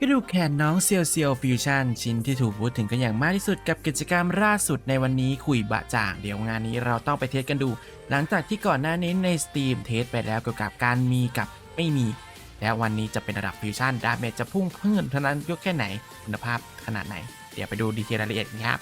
ก็ดูแขนน้องเซียวเซียวฟิวชั่นชิ้นที่ถูกพูดถึงกันอย่างมากที่สุดกับกิจกรรมล่าสุดในวันนี้คุยบะจ่าง เดี๋ยวงานนี้เราต้องไปเทสกันดู หลังจากที่ก่อนหน้านี้ในสตรีมเทสไปแล้วเกี่ยวกับการมีกับไม่มี แล้ววันนี้จะเป็นระดับฟิวชั่นดาเมจจะพุ่งเพิ่มเท่านั้นยกแค่ไหนคุณภาพขนาดไหน เดี๋ยวไปดูดีเทลรายละเอียดกันครับ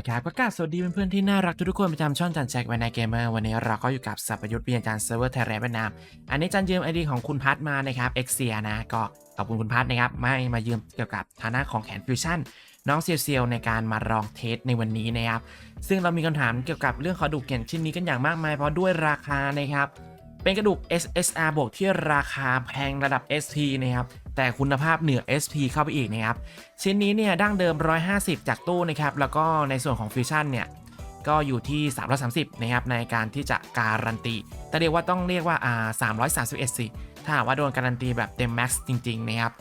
าละครับก็กราบสวัสดีเพื่อนๆที่น่ารักทุกๆคนประจำช่องจันแจ็คไวนายเกมเมอร์วันนี้เราก็อยู่กับสัพยุทธ์เบียนจานเซิร์ฟเวอร์ไทยแลนด์เวียดนามอันนี้จันยืมไอดีของคุณพัทมานะครับเอ็กเซียนะก็ขอบคุณคุณพัทนะครับไม่มายืมเกี่ยวกับฐานะของแขนฟิวชั่นน้องเซียวเซียวในการมาลองเทสในวันนี้นะครับซึ่งเรามีคำถามเกี่ยวกับเรื่องกระดูกแขนชิ้นนี้กันอย่างมากมายเพราะด้วยราคานะครับเป็นกระดูก SSR บวกที่ราคาแพงระดับ SP นะครับ แต่คุณภาพเหนือ SP เข้าไปอีกนะครับ ชิ้นนี้เนี่ยดั้งเดิม 150 จากตู้นะครับ แล้วก็ในส่วนของฟิวชั่นเนี่ย ก็อยู่ที่ 330 นะครับ ในการที่จะการันตี แต่เรียกว่าต้องเรียกว่าอ่า331 สิ ถ้าหากว่าโดนการันตีแบบเต็มแม็กซ์จริง ๆ นะครับ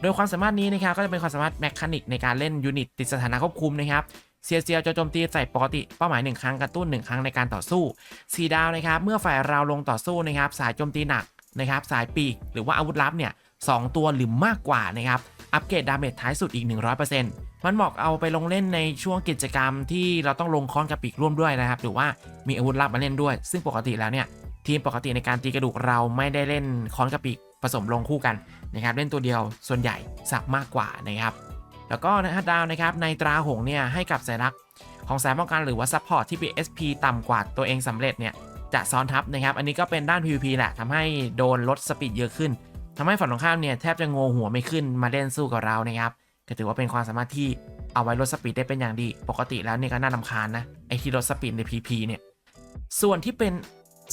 โดยความสามารถนี้นะครับก็จะเป็นความสามารถแมคานิกในการเล่นยูนิตติดสถานะควบคุมนะครับเซียเซียวจะโจมตีใส่ปกติเป้าหมาย 1 ครั้งกระตุ้น 1 ครั้งในการต่อสู้ 4 ดาวนะครับ เมื่อฝ่ายเราลงต่อสู้นะครับ สายโจมตีหนักนะครับ สายปีกหรือว่าอาวุธลับเนี่ย สองตัวหรือมากกว่านะครับ อัปเกรดดาเมจท้ายสุดอีก 100%มันเหมาะเอาไปลงเล่นในช่วงกิจกรรมที่เราต้องลงค้อนกับปีกร่วมด้วยนะครับ หรือว่ามีอาวุธลับมาเล่นด้วย ซึ่งปกติแล้วเนี่ยทีมปกติในการตีกระดูกเราไม่ได้เล่นค้อนกับปีกผสมลงคู่กันนะครับเล่นตัวเดียวส่วนใหญ่สับมากกว่านะครับแล้วก็นะดาวนะครับในตราหงเนี่ยให้กับสัญลักษณ์ของสายป้องกันหรือว่าซัพพอร์ตที่เป็น SP ต่ำกว่าตัวเองสำเร็จเนี่ยจะซ้อนทับนะครับ อันนี้ก็เป็นด้าน PVP แหละทำให้โดนลดสปีดเยอะขึ้น ทำให้ฝั่งตรงข้ามเนี่ยแทบจะงงหัวไม่ขึ้นมาเล่นสู้กับเรานะครับก็ถือว่าเป็นความสามารถที่เอาไว้ลดสปีดได้เป็นอย่างดี ปกติแล้วเนี่ยก็น่าลำคาญนะไอที่ลดสปีดใน PP เนี่ยส่วนที่เป็น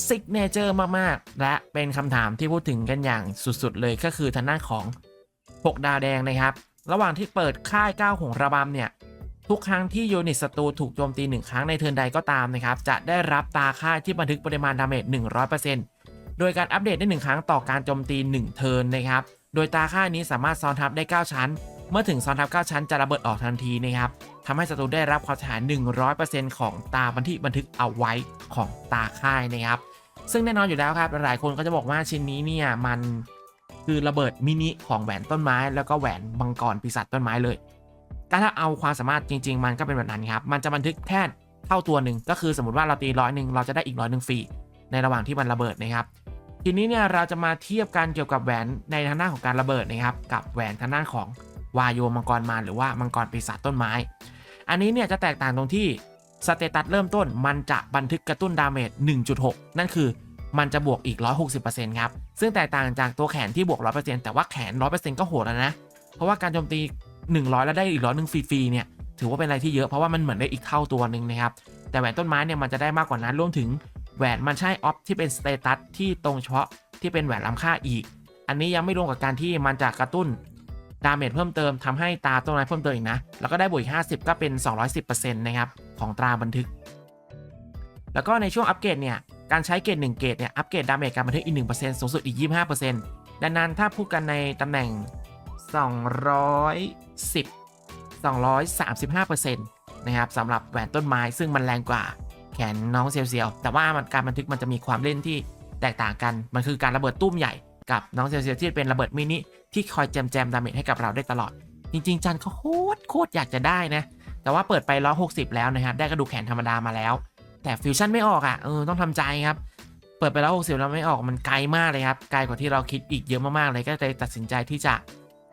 ซิกเนเจอร์มาก ๆ และเป็นคำถามที่พูดถึงกันอย่างสุด ๆ เลยก็คือทางด้าของ 6 ดาวแดงนะครับ ระหว่างที่เปิดค่าย9หงระบำเนี่ย ทุกครั้งที่ยูนิตศัตรูถูกโจมตี 1 ครั้งในเทิร์นใดก็ตามนะครับ จะได้รับตาค่ายที่บันทึกปริมาณดาเมจ100% โดยการอัปเดตได้ 1 ครั้งต่อการโจมตี 1 เทิร์นนะครับ โดยตาค่ายนี้สามารถซ้อนทับได้ 9 ชั้น เมื่อถึงซ้อนทับ 9 ชั้นจะระเบิดออกทันทีนะครับทำให้ศัตรูได้รับความเสียหาย 100%ของตาบันที่บันทึกเอาไว้ของตาค่ายนะครับ ซึ่งแน่นอนอยู่แล้วครับ หลายคนก็จะบอกว่าชิ้นนี้เนี่ยมันคือระเบิดมินิของแหวนต้นไม้ แล้วก็แหวนมังกรปีศาจต้นไม้เลย แต่ถ้าเอาความสามารถจริง ๆ มันก็เป็นแบบนั้นครับ มันจะบันทึกแค่เท่าตัวหนึ่งก็คือสมมติว่าเราตีร้อยหนึ่งเราจะได้อีกร้อยหนึ่งฟรีในระหว่างที่มันระเบิดนะครับ ทีนี้เนี่ยเราจะมาเทียบกันเกี่ยวกับแหวนในทางด้านของการระเบิดนะครับกับแหวนทางด้านของวายโยมังกรมารหรือว่ามังกรปีศาจต้นไม้ อันนี้เนี่ยจะแตกต่างตรงที่สเตตัสเริ่มต้นมันจะบันทึกกระตุ้นดาเมจ 1.6 นั่นคือมันจะบวกอีก 160%ครับ ซึ่งแตกต่างจากตัวแขนที่บวก 100%แต่ว่าแขน 100%ก็โหดแล้วนะ เพราะว่าการโจมตี 100 แล้วได้อีกร้อยหนึ่งฟรีๆเนี่ยถือว่าเป็นอะไรที่เยอะเพราะว่ามันเหมือนได้อีกเท่าตัวหนึ่งนะครับ แต่แหวนต้นไม้เนี่ยมันจะได้มากกว่านั้นรวมถึง แหวนมันใช่ออฟที่เป็นสเตตัสที่ตรงเฉพาะที่เป็นแหวนล้ำค่าอีก อันนี้ยังไม่รวมกับการที่มันจะกระตุ้นดาเมจเพิ่มเติมทำให้ตาต้นไม้เพิ่มเติมอีกนะ แล้วก็ได้บวกอีก50 ก็เป็น 210%นะครับของตราบันทึก แล้วก็ในช่วงอัปเกรดเนี่ย การใช้เกรด1เกรดเนี่ยอัปเกรดดาเมจการบันทึกอีก 1%สูงสุดอีก 25%ดังนั้นถ้าพูดกันในตำแหน่ง 210 235%นะครับสำหรับแหวนต้นไม้ซึ่งมันแรงกว่า ขนน้องเซียวเซียวๆแต่ว่ามันการบันทึกมันจะมีความเล่นที่แตกต่างกัน มันคือการระเบิดตุ้มใหญ่กับน้องเซียวเซียวๆที่เป็นระเบิดมินิที่คอยแจมแจมดาเมจให้กับเราได้ตลอด จริง ๆ จันเขาโคตรโคตรอยากจะได้นะ แต่ว่าเปิดไป 160 แล้วนะครับได้กระดูกแขนธรรมดามาแล้ว แต่ฟิวชั่นไม่ออกอะเออต้องทำใจครับเปิดไปแล้ว60แล้วไม่ออกมันไกลมากเลยครับไกลกว่าที่เราคิดอีกเยอะมากๆเลยก็เลยตัดสินใจที่จะ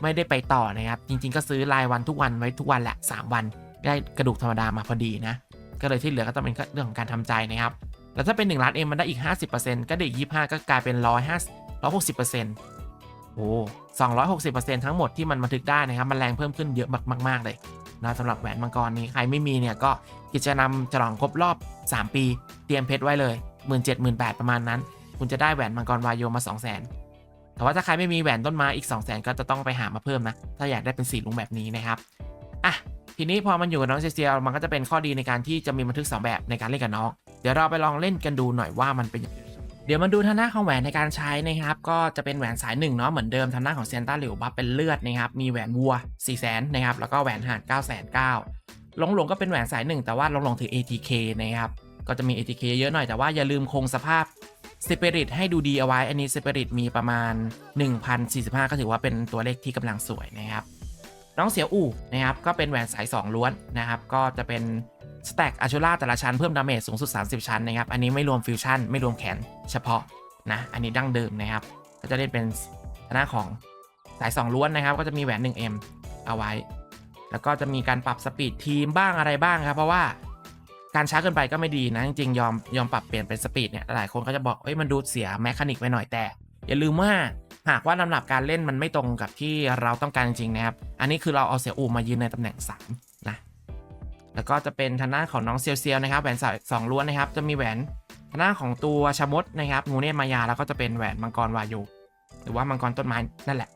ไม่ได้ไปต่อนะครับ จริง ๆ ก็ซื้อรายวันทุกวันไว้ทุกวันแหละ 3 วันได้กระดูกธรรมดามาพอดีนะ ก็เลยที่เหลือก็ต้องเป็นเรื่องของการทำใจนะครับ แล้วถ้าเป็น 1 ล้านเอ็มมันได้อีก 50%ก็ได้อีก25ก็กลายเป็น150 160%โอ้260%ทั้งหมดที่มันบันทึกได้นะครับมันแรงเพิ่มขึ้นเยอะมาก ๆ เลยนะสำหรับแหวนมังกรนี้ใครไม่มีเนี่ยก็กิจกรรมฉลองครบรอบ 3 ปี เตรียมเพชรไว้เลย 1 7 0 0 0 0 8ประมาณนั้น คุณจะได้แหวนมังกรวายโยมา 2 0 0 0 0 0แต่ว่าถ้าใครไม่มีแหวนต้นไม้อีก 2 0 0แสนก็จะต้องไปหามาเพิ่มนะ ถ้าอยากได้เป็นสีลุงแบบนี้นะครับ อะ ทีนี้พอมันอยู่กับน้องเซเซียมันก็จะเป็นข้อดีในการที่จะมีบันทึก 2 แบบในการเล่นกับน้อง เดี๋ยวเราไปลองเล่นกันดูหน่อยว่ามันเป็นยังไงเดี๋ยวมาดูทางหน้าของแหวนในการใช้นะครับ ก็จะเป็นแหวนสายหนึ่งเนาะเหมือนเดิมทางหน้าของเซนต้าหลิวบัฟเป็นเลือดนะครับ มีแหวนวัว4 0 0 0 0นะครับแล้วก็แหวนห่าน9 9 0 0 0หลงหลงก็เป็นแหวนสายหนึ่งแต่ว่าหลงหลงถือ ATK นะครับก็จะมี ATK เยอะหน่อยแต่ว่าอย่าลืมคงสภาพสเปริตให้ดูดีเอาไว้ อันนี้สเปริตมีประมาณ 1,045 ก็ถือว่าเป็นตัวเลขที่กำลังสวยนะครับ น้องเสียวอู่นะครับ ก็เป็นแหวนสาย 2 ล้วนนะครับ ก็จะเป็นสแต็กอาชูล่าแต่ละชั้นเพิ่มดาเมจสูงสุด 30 ชั้นนะครับ อันนี้ไม่รวมฟิวชั่นไม่รวมแขนเฉพาะนะ อันนี้ดั้งเดิมนะครับ ก็จะเล่นเป็นหน้าของสาย 2 ล้วนนะครับ ก็จะมีแหวน 1M เอาไว้ แล้วก็จะมีการปรับสปีดทีมบ้างอะไรบ้างครับ เพราะว่าการช้าเกินไปก็ไม่ดีนะ จริงๆยอมยอมปรับเปลี่ยนเป็นสปีดเนี่ย หลายคนก็จะบอกเอ้ยมันดูเสียแมคานิกไปหน่อยแต่ อย่าลืมว่า หากว่าลำดับการเล่นมันไม่ตรงกับที่เราต้องการจริงนะครับ อันนี้คือเราเอาเสียอูมายืนในตำแหน่ง 3 นะ แล้วก็จะเป็นทางด้านของน้องเซียวเซียวนะครับแหวนสายสองล้วนนะครับ จะมีแหวนทางด้านของตัวชมดนะครับงูเนตมายาแล้วก็จะเป็นแหวนมังกรวายุหรือว่ามังกรต้นไม้นั่นแหละ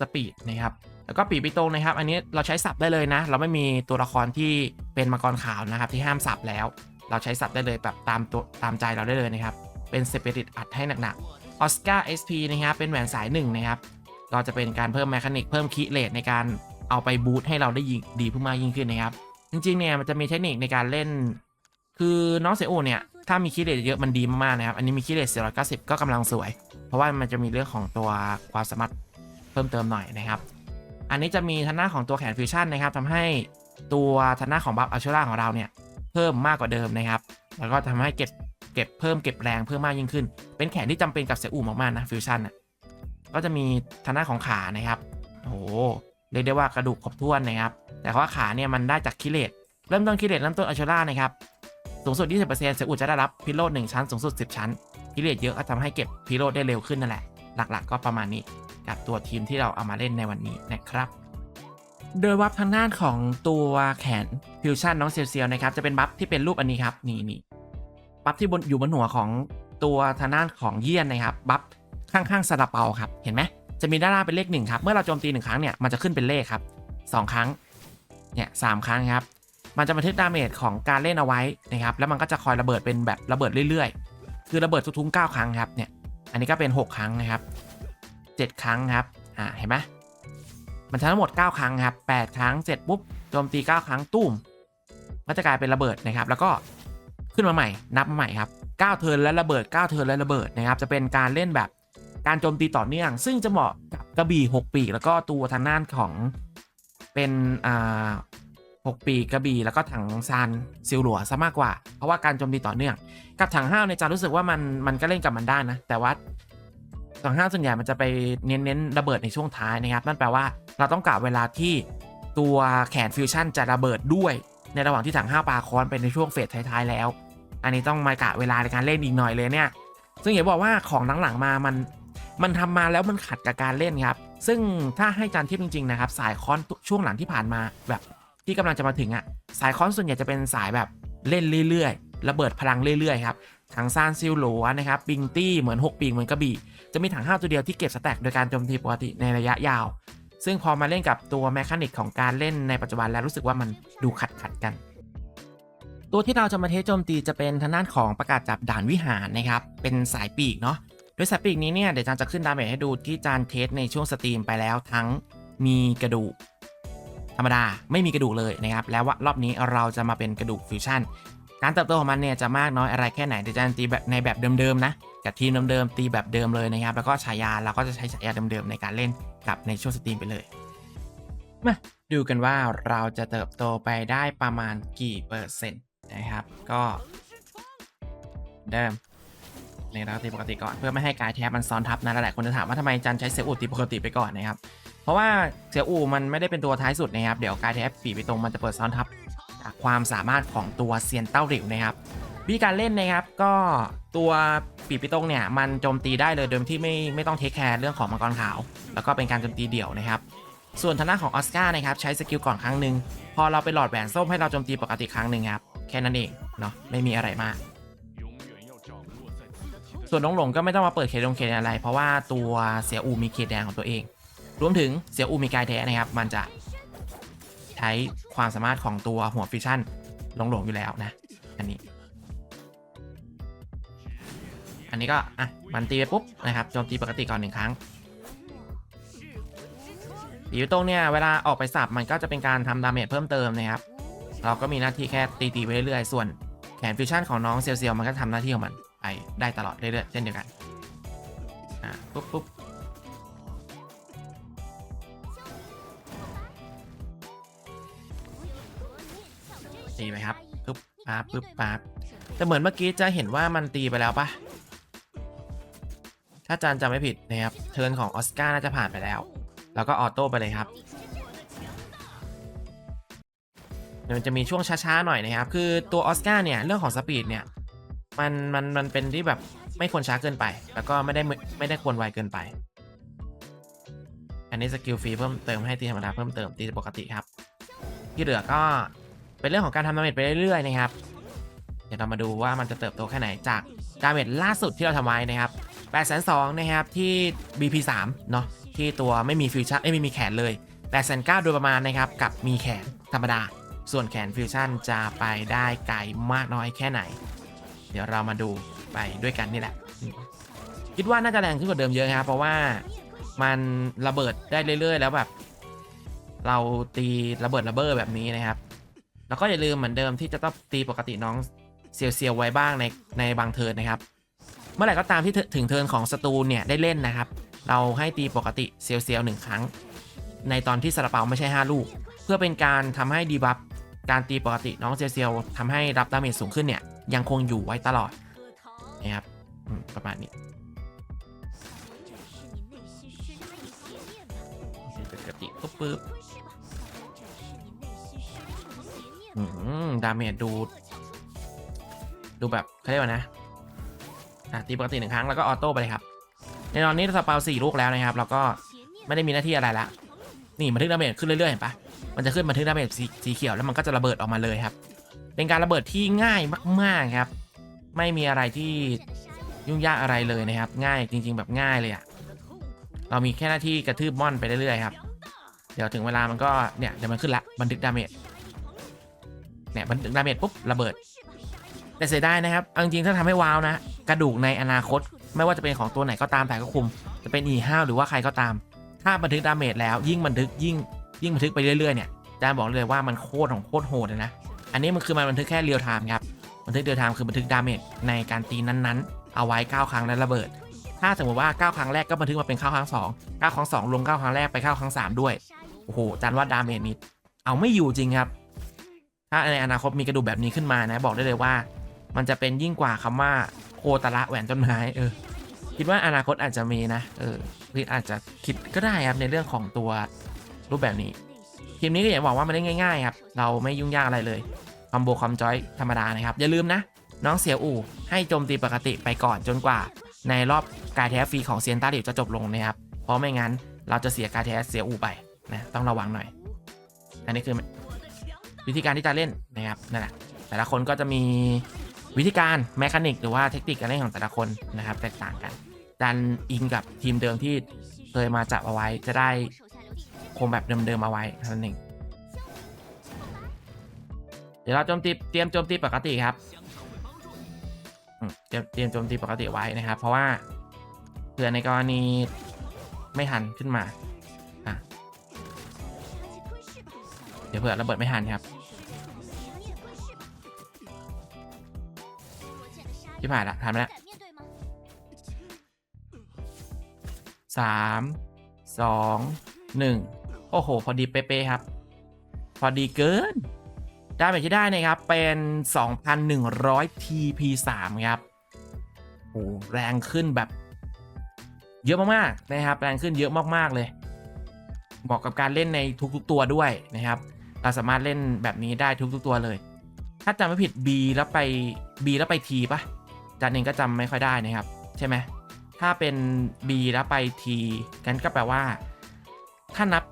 สปีดนะครับแล้วก็ปีปิโตงนะครับ อันนี้เราใช้สับได้เลยนะ เราไม่มีตัวละครที่เป็นมังกรขาวนะครับ ที่ห้ามสับแล้ว เราใช้สับได้เลยแบบตามตัวตามใจเราได้เลยนะครับ เป็นสเปริตอัดให้หนักๆ ออสการ์ SP นะครับเป็นแหวนสายหนึ่งนะครับก็จะเป็นการเพิ่มแมคานิกเพิ่มคีเลตในการเอาไปบูทให้เราได้ยิงดีเพิ่มมากยิ่งขึ้นนะครับ จริงๆเนี่ยมันจะมีเทคนิคในการเล่น คือน้องเซโอเนี่ยถ้ามีคีเลตเยอะมันดีมากๆนะครับ อันนี้มีคีเลต490 ก็กำลังสวย เพราะว่ามันจะมีเรื่องของตัวความสามารถเพิ่มเติมหน่อยนะครับ อันนี้จะมีทันหน้าของตัวแขนฟิวชั่นนะครับทำให้ตัวทันหน้าของบัฟอัลชูล่าของเราเนี่ยเพิ่มมากกว่าเดิมนะครับ แล้วก็ทำให้เก็บ เก็บเพิ่มเก็บแรงเพิ่มมากยิ่งขึ้น เป็นแขนที่จำเป็นกับเซอูมากๆนะฟิวชั่นอะก็จะมีทันหน้าของขานะครับโอ้โหเรียกได้ว่ากระดูกครบถ้วนนะครับ แต่ว่าขาเนี่ยมันได้จากคิเลตเริ่มต้นคิเลตเริ่มต้นอัลชูล่านะครับสูงสุด 20%เซอูจะได้รับพิโรด1ชั้นสูงสุด 10 ชั้นคิเลตเยอะก็ทำให้เก็บพิโรดได้เร็วขึ้นนั่นแหละหลักๆ ก็ประมาณนี้กับตัวทีมที่เราเอามาเล่นในวันนี้นะครับ โดยบัฟทางด้านของตัวแขนฟิวชั่นน้องเซียวเซียวนะครับจะเป็นบัฟที่เป็นรูปอันนี้ครับนี่นี่ บัฟที่บนอยู่บนหัวของตัวทางด้านของเยี่ยนนะครับบัฟข้างๆซาลาเปาครับเห็นไหมจะมีด้านล่างเป็นเลขหนึ่งครับเมื่อเราโจมตีหนึ่งครั้งเนี่ยมันจะขึ้นเป็นเลขครับสองครั้งเนี่ยสามครั้งครับมันจะบันทึกดาเมจของการเล่นเอาไว้นะครับแล้วมันก็จะคอยระเบิดเป็นแบบระเบิดเรื่อยๆ คือระเบิดทุกๆ9ครั้งครับเนี่ยอันนี้ก็เป็น 6 ครั้งนะครับ 7 ครั้งครับอ่าเห็นไหมมันทั้งหมด 9 ครั้งครับ8ครั้งเสร็จปุ๊บโจมตี 9 ครั้งตุ้มก็จะกลายเป็นระเบิดนะครับ แล้วก็ ขึ้นมาใหม่ นับมาใหม่ครับ9เทิร์นและระเบิด9เทิร์นและระเบิดนะครับ จะเป็นการเล่นแบบการโจมตีต่อเนื่อง ซึ่งจะเหมาะกับกระบี่ 6 ปีก แล้วก็ตัวทางด้านของเป็นอ่า6ปีกระบี่แล้วก็ถังซานซิลหลัวซะมากกว่า เพราะว่าการโจมตีต่อเนื่อง กับถังห้าวในยจารู้สึกว่ามันมันก็เล่นกับมันได้นะ แต่ว่าถังห้าวส่วนใหญ่มันจะไปเน้นเน้นระเบิดในช่วงท้ายนะครับ นั่นแปลว่าเราต้องกะเวลาที่ตัวแขนฟิวชั่นจะระเบิดด้วย ในระหว่างที่ถังห้าวปาคอนเป็นในช่วงเฟสท้ายๆแล้ว อันนี้ต้องมากะเวลาในการเล่นอีกหน่อยเลยเนี่ย ซึ่งอย่าบอกว่าของหลังๆมามันมันทำมาแล้วมันขัดกับการเล่นครับ ซึ่งถ้าให้จานทิพย์จริงๆนะครับ สายคอนช่วงหลังที่ผ่านมาแบบที่กำลังจะมาถึงอะ่ะสายคอนส่วนใหญ่จะเป็นสายแบบเล่นเรื่อยๆ ระเบิดพลังเรื่อยๆครับถังซานซิลโหลนะครับบิงตี้เหมือน 6 ปีกเหมือนกระบี่ จะมีถังห้าตัวเดียวที่เก็บสแต็กโดยการโจมตีปกติในระยะยาว ซึ่งพอมาเล่นกับตัวแมคานิกของการเล่นในปัจจุบันแล้วรู้สึกว่ามันดูขัดขัดกัน ตัวที่เราจะมาเทสโจมตีจะเป็นทางด้านของประกาศจับด่านวิหารนะครับ เป็นสายปีกเนาะ โดยสายปีกนี้เนี่ยเดี๋ยวจานจะขึ้นดาเมจให้ดูที่จานเทสในช่วงสตรีมไปแล้วทั้งมีกระดูกธรรมดาไม่มีกระดูกเลยนะครับ แล้วว่ารอบนี้เราจะมาเป็นกระดูกฟิวชั่น การเติบโตของมันเนี่ยจะมากน้อยอะไรแค่ไหนเดี๋ยวจะตีแบบในแบบเดิมๆนะกับทีมเดิมๆตีแบบเดิมเลยนะครับ แล้วก็ฉายาเราก็จะใช้ฉายาเดิมๆในการเล่นกับในช่วงสตรีมไปเลยมาดูกันว่าเราจะเติบโตไปได้ประมาณกี่เปอร์เซ็นต์ นะครับก็เดิมในเราตีปกติก่อนเพื่อไม่ให้กายแทบมันซ้อนทับนะหลายๆคนจะถามว่าทำไมจันใช้เซลล์อูตีปกติไปก่อนนะครับเพราะว่าเสียอูมันไม่ได้เป็นตัวท้ายสุดนะครับเดี๋ยวกายแท็บปีไปตรงมันจะเปิดซ้อนทับจากความสามารถของตัวเซียนเต้าหลิวนะครับวิธีการเล่นนะครับก็ตัวปีปิตงเนี่ยมันโจมตีได้เลยโดยที่ไม่ไม่ต้องเทคแคร์เรื่องของมังกรขาว แล้วก็เป็นการโจมตีเดี่ยวนะครับส่วนทางด้านของออสการ์นะครับใช้สกิลก่อนครั้งหนึ่งพอเราไปหลอดแหวนส้มให้เราโจมตีปกติครั้งหนึ่งครับ แค่นั้นเองเนาะไม่มีอะไรมากส่วนน้องหลงก็ไม่ต้องมาเปิดเขตดงเขตอะไร เพราะว่าตัวเสียอูมีเขตแดงของตัวเอง รวมถึงเสียอูมีกายแท้นะครับ มันจะใช้ความสามารถของตัวหัวฟิชชั่นหลงหลงอยู่แล้วนะ อันนี้ อันนี้ก็อะมันตีไปปุ๊บนะครับโจมตีปกติก่อนหนึ่งครั้งตีอยู่ตรงเนี่ยเวลาออกไปสับมันก็จะเป็นการทำดาเมจเพิ่มเติมนะครับ เราก็มีหน้าที่แค่ตีตีไปเรื่อยๆ ส่วนแขนฟิวชั่นของน้องเซียวเซียวมันก็ทำหน้าที่ของมันไปได้ตลอดเรื่อยๆ เช่นเดียวกัน อ่าปุ๊บปุ๊บตีไปครับปุ๊บปั๊บปุ๊บปั๊บแต่เหมือนเมื่อกี้จะเห็นว่ามันตีไปแล้วปะถ้าจานจำไม่ผิดนะครับ เทิร์นของออสการ์น่าจะผ่านไปแล้ว แล้วก็ออโต้ไปเลยครับ เดี๋ยวมันจะมีช่วงช้าๆหน่อยนะครับ คือตัวออสการ์เนี่ย เรื่องของสปีดเนี่ย มันมันมันเป็นที่แบบไม่ควรช้าเกินไป แล้วก็ไม่ได้ไม่ได้ควรไวเกินไป อันนี้สกิลฟรีเพิ่มเติมให้ตีธรรมดาเพิ่มเติมตีปกติครับ ที่เหลือก็เป็นเรื่องของการทำดาเมจไปเรื่อยๆนะครับ เดี๋ยวเรามาดูว่ามันจะเติบโตแค่ไหนจากดาเมจล่าสุดที่เราทำไว้นะครับ8 2 0 0นะครับที่ BP3 เนาะที่ตัวไม่มีฟิวชั่นไม่มีแขนเลย8 9 0 0โดยประมาณนะครับกับมีแขนธรรมดา ส่วนแขนฟิวชั่นจะไปได้ไกลมากน้อยแค่ไหน เดี๋ยวเรามาดูไปด้วยกันนี่แหละ คิดว่าน่าจะแรงขึ้นกว่าเดิมเยอะครับเพราะว่ามันระเบิดได้เรื่อย ๆ แล้วแบบ เราตีระเบิดระเบ้อแบบนี้นะครับ แล้วก็อย่าลืมเหมือนเดิมที่จะต้องตีปกติน้องเซียวๆไว้บ้างในในบางเทิร์นนะครับ เมื่อไหร่ก็ตามที่ถึงเทิร์นของสตูลเนี่ยได้เล่นนะครับ เราให้ตีปกติเซียวๆหนึ่งครั้ง ในตอนที่สระเปาไม่ใช่ 5 ลูก เพื่อเป็นการทำให้ดีบัฟ การตีปกติน้องเซียวเซียวๆทำให้รับดาเมจสูงขึ้นเนี่ย ยังคงอยู่ไว้ตลอดนะครับประมาณนี้ปกติปุ๊บปุ๊บดาเมจดู ดูแบบเขาเรียกว่านะตีปกติหนึ่งครั้งแล้วก็ออโต้ไปเลยครับในตอนนี้สเปาสี่ลูกแล้วนะครับ แล้วก็ไม่ได้มีหน้าที่อะไรละนี่บันทึกดาเมจขึ้นเรื่อยๆเห็นปะ มันจะขึ้นบันทึกดาเมจสีสีเขียวแล้วมันก็จะระเบิดออกมาเลยครับ เป็นการระเบิดที่ง่ายมากๆครับ ไม่มีอะไรที่ยุ่งยากอะไรเลยนะครับ ง่ายจริง ๆ แบบง่ายเลยอะเรามีแค่หน้าที่กระทืบม่อนไปเรื่อยๆครับ เดี๋ยวถึงเวลามันก็เนี่ยเดี๋ยวมันขึ้นละบันทึกดาเมจเนี่ยบันทึกดาเมจปุ๊บระเบิด แต่เสียดายนะครับเอาจริงๆถ้าทำให้ว้าวนะ กระดูกในอนาคต ไม่ว่าจะเป็นของตัวไหนก็ตามแต่ก็คุม จะเป็น E5 หรือว่าใครก็ตาม ถ้าบันทึกดาเมจแล้วยิ่งบันทึกยิ่ง ยิ่งบันทึกไปเรื่อยๆเนี่ยจารย์บอกเลยว่ามันโคตรของโคตรโหดเลยนะ อันนี้มันคือมันบันทึกแค่เรียลไทม์ครับ บันทึกเรียลไทม์คือบันทึกดาเมจในการตีนั้นๆ เอาไว้ 9 ครั้งแล้วระเบิด ถ้าสมมติว่า 9 ครั้งแรกก็บันทึกมาเป็นเข้าครั้ง2 9ครั้ง2ลง9ครั้งแรกไปเข้าครั้ง3 ด้วย โอ้โหจารย์ว่าดาเมจนี้เอาไม่อยู่จริงครับ ถ้าในอนาคตมีกระดูกแบบนี้ขึ้นมานะบอกได้เลยว่า มันจะเป็นยิ่งกว่าคำว่าโคตระแหวนต้นไม้เออคิดว่าอนาคตอาจจะมีนะ เออพี่อาจจะคิดก็ได้ครับในเรื่องของตัว รูปแบบนี้ทีมนี้ก็อย่างบอกว่ามันได้ง่ายๆครับ เราไม่ยุ่งยากอะไรเลยคอมโบคอมจอยธรรมดานะครับ อย่าลืมนะ น้องเสียวอู่ให้โจมตีปกติไปก่อนจนกว่า ในรอบการแท้ฟรีของเซียนต้าดิวจะจบลงนะครับ เพราะไม่งั้นเราจะเสียการแท้เสียอู่ไปนะต้องระวังหน่อย อันนี้คือวิธีการที่จะเล่นนะครับนั่นแหละแต่ละคนก็จะมีวิธีการแมคานิกหรือว่าเทคนิคการเล่นของแต่ละคนนะครับ แตกต่างกันดันอิงกับทีมเดิมที่เคยมาจับเอาไว้จะได้ คงแบบเดิมๆเอาไว้เท่านั้นเองเดี๋ยวเราโจมตีเตรียมโจมตีปกติครับเตรียมเตรียมโจมตีปกติไว้นะครับ เพราะว่าเผื่อในกรณีไม่ทันขึ้นมาอะเดี๋ยวเผื่อระเบิดไม่ทันครับที่ผ่านละทันไหมละสามสองหนึ่ง โอ้โห พอดีเป๊ะๆครับ พอดีเกิน ได้ไปที่ได้นะครับ เป็น 2,100 TP3 ครับโอ้แรงขึ้นแบบ เยอะมากๆนะครับ แรงขึ้นเยอะมากๆเลยเหมาะกับการเล่นในทุกๆตัวด้วยนะครับ เราสามารถเล่นแบบนี้ได้ทุกๆตัวเลย ถ้าจำไม่ผิด B แล้วไป B แล้วไป T ปะจานเองก็จำไม่ค่อยได้นะครับ ใช่ไหมถ้าเป็น B แล้วไป T กันก็แปลว่า ถ้านับ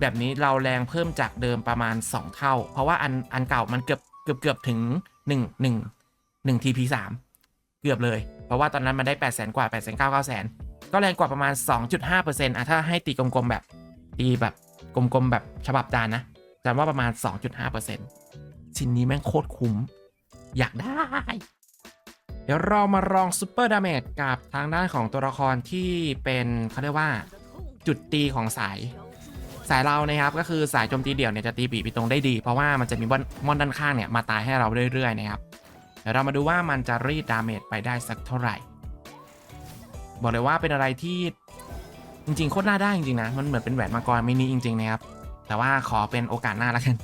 แบบนี้เราแรงเพิ่มจากเดิมประมาณ 2 เท่า เพราะว่าอันอันเก่ามันเกือบเกือบเกือบถึง 1 1 1 TP 3เกือบเลย เพราะว่าตอนนั้นมันได้ 8 0 0แสนกว่า 8 9 0 0 0 0 0 ก็แรงกว่าประมาณ 2.5%อะถ้าให้ตีกลมๆแบบตีแบบกลมๆแบบฉบับจานนะจานว่าประมาณ 2.5%ชิ้นนี้แม่งโคตรคุ้ม อยากได้ เดี๋ยวเรามาลองซูเปอร์ดาเมจกับทางด้านของตัวละครที่เป็นเขาเรียกว่าจุดตีของสาย สายเรานะครับก็คือสายโจมตีเดี่ยวเนี่ยจะตีปีปีตรงได้ดี เพราะว่ามันจะมีมอนด้านข้างเนี่ยมาตายให้เราเรื่อยๆนะครับเดี๋ยวเรามาดูว่ามันจะรีดดาเมจไปได้สักเท่าไหร่ บอกเลยว่าเป็นอะไรที่จริงๆโคตรน่าได้จริงๆนะมันเหมือนเป็นแหวนมังกรมินิจริงๆนะครับแต่ว่าขอเป็นโอกาสหน้าล้วกัน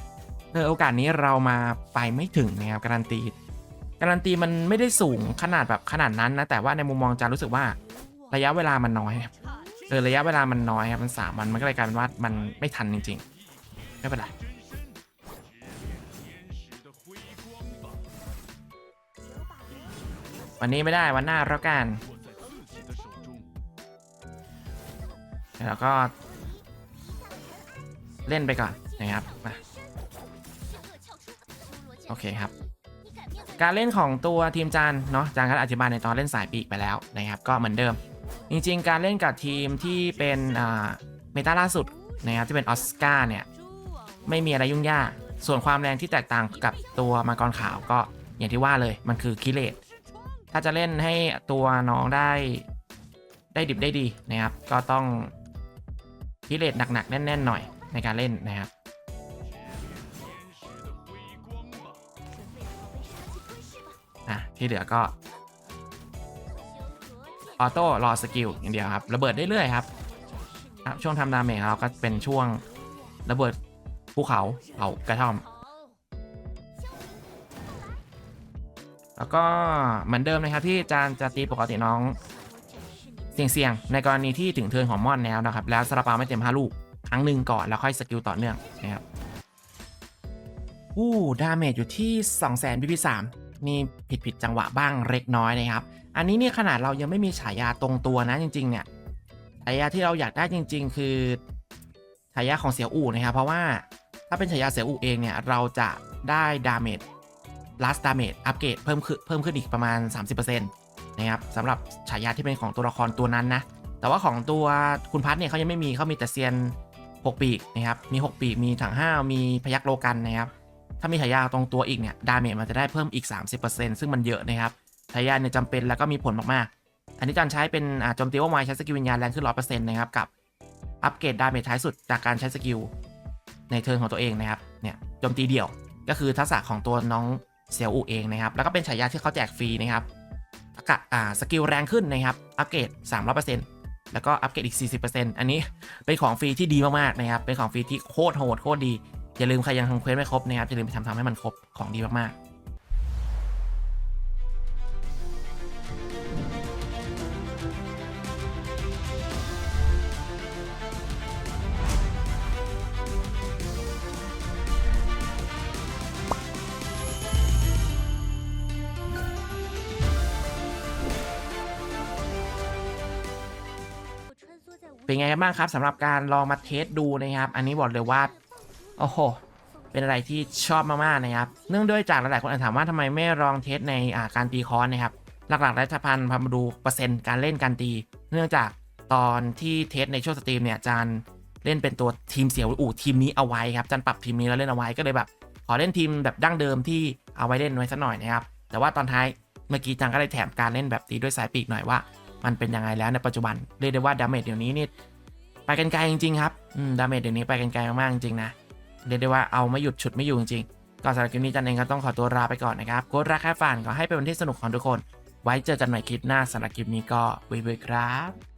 เออโอกาสนี้เรามาไปไม่ถึงนะครับการันตีการันตีมันไม่ได้สูงขนาดแบบขนาดนั้นนะแต่ว่าในมุมมองจารู้สึกว่าระยะเวลามันน้อยครับ เออระยะเวลามันน้อยครับมันสามวันมันก็เลยกลายเป็นว่ามันไม่ทันจริงๆไม่เป็นไรวันนี้ไม่ได้วันหน้าแล้วกันแล้วก็ เล่นไปก่อนนะครับมาโอเคครับ การเล่นของตัวทีมจานเนาะจานก็อธิบายในตอนเล่นสายปีกไปแล้วนะครับ ก็เหมือนเดิม จริงๆ การเล่นกับทีมที่เป็นเมตาล่าสุดนะครับที่เป็นออสการ์เนี่ยไม่มีอะไรยุ่งยาก ส่วนความแรงที่แตกต่างกับตัวมังกรขาวก็อย่างที่ว่าเลยมันคือคิเลตถ้าจะเล่นให้ตัวน้องได้ได้ดิบได้ดีนะครับ ก็ต้องคิเลตหนักๆ แน่นๆ หน่อยในการเล่นนะครับอะที่เหลือก็ ออโต้รอสกิลอย่างเดียวครับระเบิดได้เรื่อยครับครับช่วงทำดาเมจเราก็เป็นช่วงระเบิดภูเขาเผากระท่อม แล้วก็เหมือนเดิมนะครับที่จานจะตีปกติน้องเสี่ยงๆในกรณีที่ถึงเทินของมอนแล้วนะครับ แล้วสลาปาไม่เต็ม5ลูกครั้งหนึ่งก่อนแล้วค่อยสกิลต่อเนื่องนะครับอู้ดาเมจอยู่ที่ 2 0 0 0 0 0 BP3 มีผิดผิดจังหวะบ้างเล็กน้อยนะครับ อันนี้เนี่ยขนาดเรายังไม่มีฉายาตรงตัวนะจริง ๆ เนี่ยฉายาที่เราอยากได้จริง ๆ คือฉายาของเสี่ยวอู่นะครับเพราะว่าถ้าเป็นฉายาเสี่ยวอู่เองเนี่ยเราจะได้ดาเมจ last damage อัปเกรดเพิ่มขึ้นเพิ่มขึ้นอีกประมาณ 30%นะครับสำหรับฉายาที่เป็นของตัวละครตัวนั้นนะแต่ว่าของตัวคุณพัทเนี่ยเขายังไม่มีเขามีแต่เซียน 6 ปีกนะครับมี 6 ปีกมีถังห้ามีพยักโลกันนะครับถ้ามีฉายาตรงตัวอีกเนี่ยดาเมจมันจะได้เพิ่มอีก 30%ซึ่งมันเยอะนะครับ ฉายาเนี่ยจำเป็นแล้วก็มีผลมากๆ อันนี้การใช้เป็นโจมตีว่าไม้ใช้สกิลวิญญาณแรงขึ้น100%นะครับกับอัปเกรดดาเมจท้ายสุดจากการใช้สกิลในเทิร์นของตัวเองนะครับเนี่ยโจมตีเดี่ยวก็คือทักษะของตัวน้องเซียวอูเองนะครับแล้วก็เป็นฉายาที่เขาแจกฟรีนะครับกะอ่าสกิลแรงขึ้นนะครับอัปเกรด300%แล้วก็อัปเกรดอีก 40%อันนี้เป็นของฟรีที่ดีมากๆนะครับเป็นของฟรีที่โคตรโหดโคตรดีอย่าลืมใครยังทำเควสไม่ครบนะครับอย่าลืมไปทำทำให้มันครบของดีมากๆ เป็นไงกันบ้างครับสำหรับการลองมาเทสดูนะครับ อันนี้บอกเลยว่าโอ้โหเป็นอะไรที่ชอบมากๆนะครับ เนื่องด้วยจากหลายๆคนอาจถามว่าทำไมไม่ลองเทสในาการตีคอนนะครับ หลักๆแล้วจะพันพามาดูเปอร์เซ็นต์การเล่นการตี เนื่องจากตอนที่เทสในช่วงสตรีมเนี่ยจานเล่นเป็นตัวทีมเสียวอู่ทีมนี้เอาไว้ครับจันปรับทีมนี้แล้วเล่นเอาไว้ก็เลยแบบ ขอเล่นทีมแบบดั้งเดิมที่เอาไว้เล่นไว้สักหน่อยนะครับ แต่ว่าตอนท้ายเมื่อกี้จังก็ได้แถมการเล่นแบบตีด้วยสายปีกหน่อยว่า มันเป็นยังไงแล้วในปัจจุบันเรียกได้ว่าดาเมจเดี๋ยวนี้นี่ไปกันไกลจริงๆครับดาเมจเดี๋ยวนี้ไปกันไกลมากๆจริงๆนะเรียกได้ว่าเอาไม่หยุดฉุดไม่อยู่จริงๆก็สำหรับคลิปนี้จันเองก็ต้องขอตัวลาไปก่อนนะครับโค้ดรักแค่ฝันขอให้เป็นวันที่สนุกของทุกคน ไว้เจอกันใหม่คลิปหน้าสำหรับคลิปนี้ก็บ๊ายบายครับ